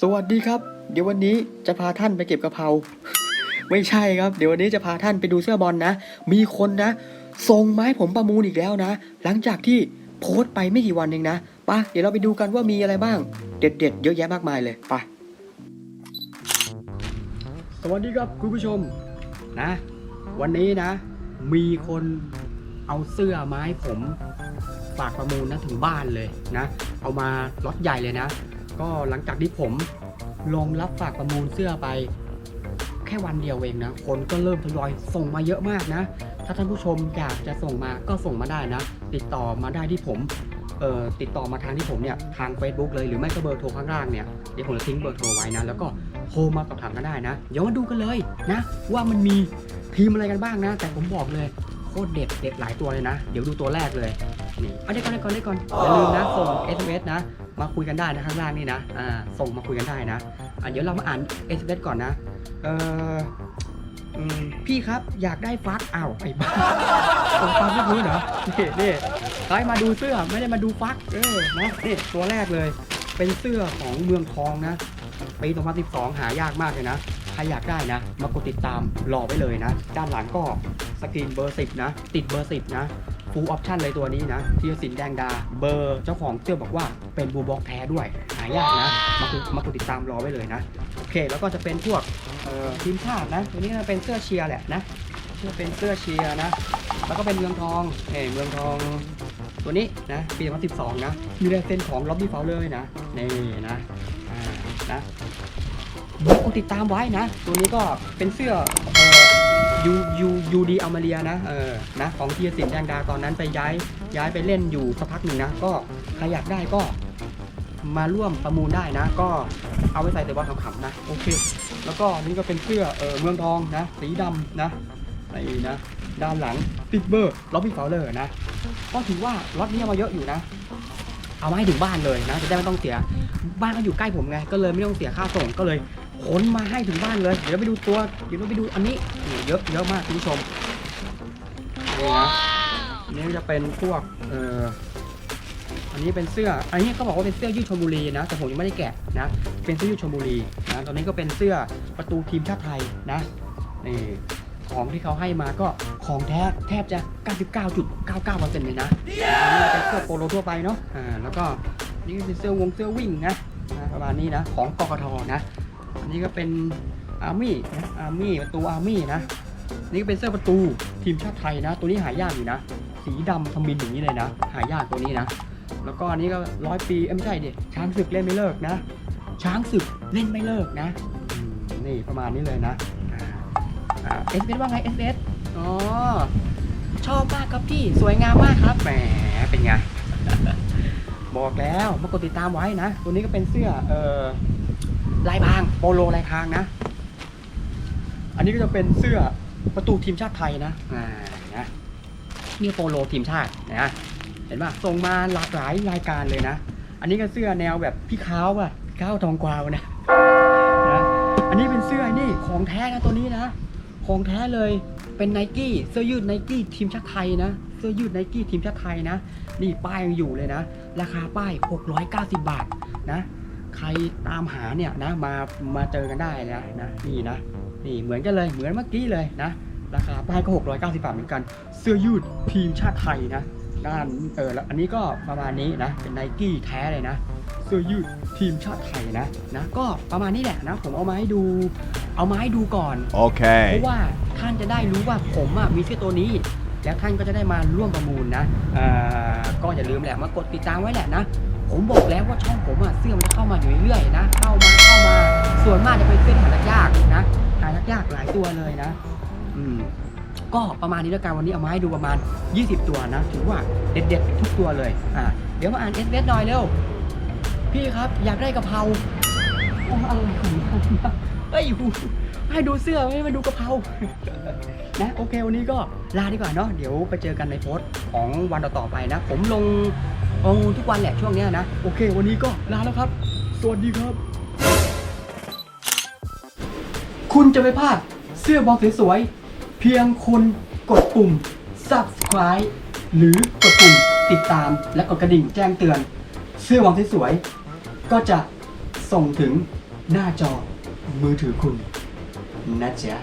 สวัสดีครับ เดี๋ยววันนี้จะพาท่านไปเก็บกะเพรา ไม่ใช่ครับ เดี๋ยววันนี้จะพาท่านไปดูเสื้อบอลนะ มีคนนะส่งไม้ผมประมูลอีกแล้วนะ หลังจากที่โพสต์ไปไม่กี่วันเองนะไปะเดี๋ยวเราไปดูกันว่ามีอะไรบ้าง เด็ดๆ เยอะแยะมากมายเลยไปสวัสดีครับคุณผู้ชมนะ วันนี้นะ มีคนเอาเสื้อไม้ผมฝากประมูลนะถึงบ้านเลยนะ เอามาล็อตใหญ่เลยนะ ก็หลังจากที่ผมลงรับฝากประมูลเสื้อไป แค่วันเดียวเองนะ คนก็เริ่มทยอยส่งมาเยอะมากนะ ถ้าท่านผู้ชมอยากจะส่งมาก็ส่งมาได้นะ ติดต่อมาได้ที่ผมเอ่อติดต่อมาทางที่ผมเนี่ยทาง Facebook เลยหรือไม่ก็เบอร์โทรข้างล่างเนี่ยเดี๋ยวผมจะทิ้งเบอร์โทรไว้นะ แล้วก็โทรมาสอบถามกันได้นะ เดี๋ยวมาดูกันเลยนะ ว่ามันมีทีมอะไรกันบ้างนะ แต่ผมบอกเลยโคตรเด็ดเด็ดหลายตัวเลยนะ เดี๋ยวดูตัวแรกเลย นี่เอาเดี๋ยวก่อนเดี๋ยวก่อนเดี๋ยวก่อนอย่าลืมนะส่ง SMS นะ มาคุยกันได้นะข้างล่างนี่นะอ่าส่งมาคุยกันได้นะอะเดี๋ยวเรามาอ่าน SMS ก่อนนะเอ่ออืมพี่ครับอยากได้ฟักอ้าวไอ้บ้าส่งฟักไม่รู้เหรอนี่นี่ใครมาดูเสื้อไม่ได้มาดูฟักเออนะนี่ตัวแรกเลย เป็นเสื้อของเมืองทองนะปี2012 หายากมากเลยนะ ใครอยากได้นะ มากดติดตามรอไว้เลยนะ ด้านหลังก็สกรีนเบอร์ 10 นะ ติดเบอร์ 10 นะ ฟูลออปชั่นเลยตัวนี้นะธีรศิลป์แดงดา เบอร์เจ้าของเสื้อบอกว่าเป็นบูบ็อกแท้ด้วย หายากนะ มากดมากดติดตามรอไว้เลยนะ โอเค แล้วก็จะเป็นพวกทีมชาตินะ ตัวนี้จะเป็นเสื้อเชียร์แหละนะเชื่อเป็นเสื้อเชียร์นะ แล้วก็เป็นเมืองทองเอ้เมืองทองตัวนี้นะปี 2012 นะ มีลายเซ็นของล็อบบี้ฟาวเลอร์นะ นี่นะอ่านะกติดตามไว้นะ ตัวนี้ก็เป็นเสื้ออ ยูยูยูดีอัลมาเรียนะเออนะของเทียสินแดงดาตอนนั้นไปย้ายย้ายไปเล่นอยู่สักพักหนึ่งนะ ก็ใครอยากได้ก็มาร่วมประมูลได้นะ ก็เอาไว้ใส่แต่บอลขำๆนะโอเค แล้วก็นี่ก็เป็นเสื้อเออเมืองทองนะ สีดำนะนี่นะด้านหลังติดเบอร์ล็อบบี้ฟาวเลอร์นะก็ถือว่าล็อตนี้เอามาเยอะอยู่นะ เอามาให้ถึงบ้านเลยนะจะได้ไม่ต้องเสียบ้านก็อยู่ใกล้ผมไงก็เลยไม่ต้องเสียค่าส่งก็เลย ขนมาให้ถึงบ้านเลย เดี๋ยวไปดูตัว เดี๋ยวเราไปดูอันนี้นี่เยอะเยอะมากคุณผู้ชมนี่นะอันนี้จะเป็นพวกเอ่ออันนี้เป็นเสื้อ อันนี้เขาบอกว่าเป็นเสื้อยืดชลบุรีนะ แต่ผมยังไม่ได้แกะนะ เป็นเสื้อยืดชลบุรีนะ ตอนนี้ก็เป็นเสื้อประตูทีมชาติไทยนะ นี่ของที่เขาให้มาก็ของแท้แทบจะ 99.99%เลยนะอันนี้เป็นเสื้อโปโลทั่วไปเนาะ อ่า แล้วก็นี่ก็เป็นเสื้อวงเสื้อวิ่งนะนะประมาณนี้นะ ของกกทนะ อันนี้ก็เป็นอาร์มี่นะอาร์มี่ประตูอาร์มี่นะนี่ก็เป็นเสื้อประตูทีมชาติไทยนะ ตัวนี้หายากอยู่นะ สีดำทมินอย่างนี้เลยนะ หายากตัวนี้นะ แล้วก็อันนี้ก็ร้อยปีเอ้ยไม่ใช่ดิช้างศึกเล่นไม่เลิกนะ ช้างศึกเล่นไม่เลิกนะนี่ประมาณนี้เลยนะเอสเอสว่าไงเอสเอสอ๋อชอบมากครับพี่สวยงามมากครับแหมเป็นไงบอกแล้วมากดติดตามไว้นะ ตัวนี้ก็เป็นเสื้อเอ่อ ลายพรางโปโลลายพรางนะ อันนี้ก็จะเป็นเสื้อประตูทีมชาติไทยนะ อ่านะนี่โปโลทีมชาตินะเห็นป่ะส่งมาหลากหลายรายการเลยนะ อันนี้ก็เสื้อแนวแบบพี่ค้าวอะพี่ค้าวทองกวาวนะนะ อันนี้เป็นเสื้อนี่ของแท้นะตัวนี้นะ ของแท้เลยเป็นไนกี้เสื้อยืดไนกี้ทีมชาติไทยนะ เสื้อยืดไนกี้ทีมชาติไทยนะ นี่ป้ายยังอยู่เลยนะ ราคาป้าย 690 บาทนะ ใครตามหาเนี่ยนะมามาเจอกันได้นะนะนี่นะนี่เหมือนกันเลยเหมือนเมื่อกี้เลยนะ ราคาป้ายก็ 690 บาทเหมือนกัน เสื้อยืดทีมชาติไทยนะด้านเออแล้วอันนี้ก็ประมาณนี้นะเป็นไนกี้แท้เลยนะเสื้อยืดทีมชาติไทยนะนะก็ประมาณนี้แหละนะ ผมเอามาให้ดู เอามาให้ดูก่อนเพ Okay. ราะว่าท่านจะได้รู้ว่าผมอะมีเสื้อตัวนี้ แล้วท่านก็จะได้มาร่วมประมูลนะก็อย่าลืมแหละมากดติดตามไว้แหละนะ ผมบอกแล้วว่าช่องผมอะเสื้อมันจะเข้ามาอยู่เรื่อยๆนะ เข้ามาเข้ามา ส่วนมากจะเป็นเสื้อหายากนะหายากหลายตัวเลยนะ อืมก็ประมาณนี้แล้วกันวันนี้เอามาให้ดูประมาณ 20 ตัวนะ ถือว่าเด็ดๆทุกตัวเลยอ่าเดี๋ยวมาอ่านเอสเหน่อยเร็วพี่ครับอยากได้กะเพราโอ้อะไรของมันเฮ้ยหู ให้ดูเสื้อไม่ให้มาดูกระเพรา นะโอเค วันนี้ก็ลาดีกว่าเนาะเดี๋ยวไปเจอกันในโพสต์ของวันต่อๆไปนะ ผมลงลงทุกวันแหละช่วงเนี้ยนะ โอเค วันนี้ก็ลาแล้วครับ สวัสดีครับ คุณจะไม่พลาดเสื้อบอลสวยๆเพียงคุณกดปุ่ม subscribe หรือกดปุ่มติดตามและกดกระดิ่งแจ้งเตือน เสื้อบอลสวยๆก็จะส่งถึงหน้าจอมือถือคุณ นะจ๊ะ